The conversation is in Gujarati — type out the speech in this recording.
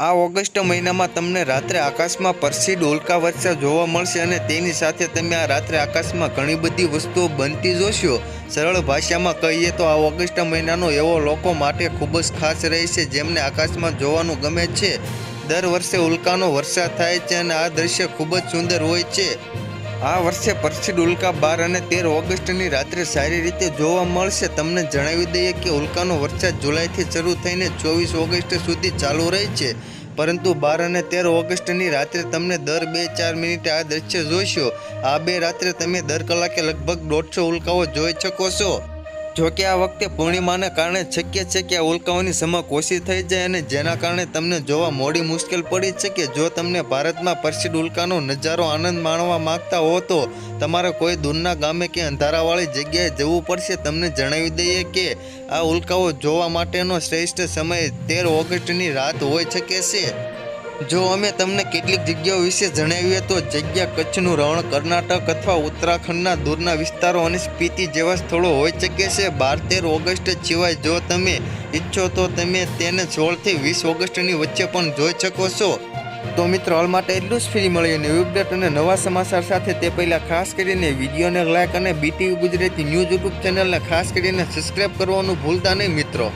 આ ઓગસ્ટ મહિનામાં તમને રાત્રે આકાશમાં પરસીડ ઉલ્કા વર્ષા જોવા મળશે અને તેની સાથે તમે આ રાત્રે આકાશમાં ઘણી બધી વસ્તુઓ બનતી જોશો. સરળ ભાષામાં કહીએ તો આ ઓગસ્ટ મહિનાનો એવો લોકો માટે ખૂબ જ ખાસ રહેશે જેમને આકાશમાં જોવાનું ગમે છે. દર વર્ષે ઉલ્કાનો વરસાદ થાય છે અને આ દ્રશ્ય ખૂબ જ સુંદર હોય છે. આ વર્ષે પરસીડ ઉલ્કા બાર અને તેર ઓગસ્ટની રાત્રે સારી રીતે જોવા મળશે. તમને જણાવી દઈએ કે ઉલ્કાનો વરસાદ જુલાઈથી શરૂ થઈને ચોવીસ ઓગસ્ટ સુધી ચાલુ રહે છે. પરંતુ બાર અને તેર ઓગસ્ટની રાત્રે તમને દર બે ચાર મિનિટે આ દ્રશ્ય જોઈશો આ બે રાત્રે તમે દર કલાકે લગભગ દોઢસો ઉલ્કાઓ જોઈ શકો છો. જો કે આ વખતે પૂર્ણિમાને કારણે શક્ય છે કે આ ઉલ્કાઓની સમક ઓછી થઈ જાય અને જેના કારણે તમને જોવા મોડી મુશ્કેલ પડી છે કે જો તમને ભારતમાં પ્રસિદ્ધ ઉલ્કાનો નજારો આનંદ માણવા માંગતા હો તો તમારે કોઈ દૂરના ગામે કે અંધારાવાળી જગ્યાએ જવું પડશે. તમને જણાવી દઈએ કે આ ઉલ્કાઓ જોવા માટેનો શ્રેષ્ઠ સમય તેર ઓગસ્ટની રાત હોઈ શકે છે. જો અમે તમને કેટલીક જગ્યાઓ વિશે જણાવીએ તો જગ્યા કચ્છનું રણ કર્ણાટક અથવા ઉત્તરાખંડના દૂરના વિસ્તારો અને સ્પીતિ જેવા સ્થળો હોઈ શકે છે. બાર તેર ઓગસ્ટ સિવાય જો તમે ઈચ્છો તો તમે તેને સોળથી વીસ ઓગસ્ટની વચ્ચે પણ જોઈ શકો છો. તો મિત્રો, હાલ માટે એટલું જ. ફ્રી મળી અને અપડેટ અને નવા સમાચાર સાથે. તે પહેલાં ખાસ કરીને વિડીયોને લાઇક અને બીટીવી ગુજરાતી ન્યૂઝ યુટ્યુબ ચેનલને ખાસ કરીને સબસ્ક્રાઈબ કરવાનું ભૂલતા નહીં મિત્રો.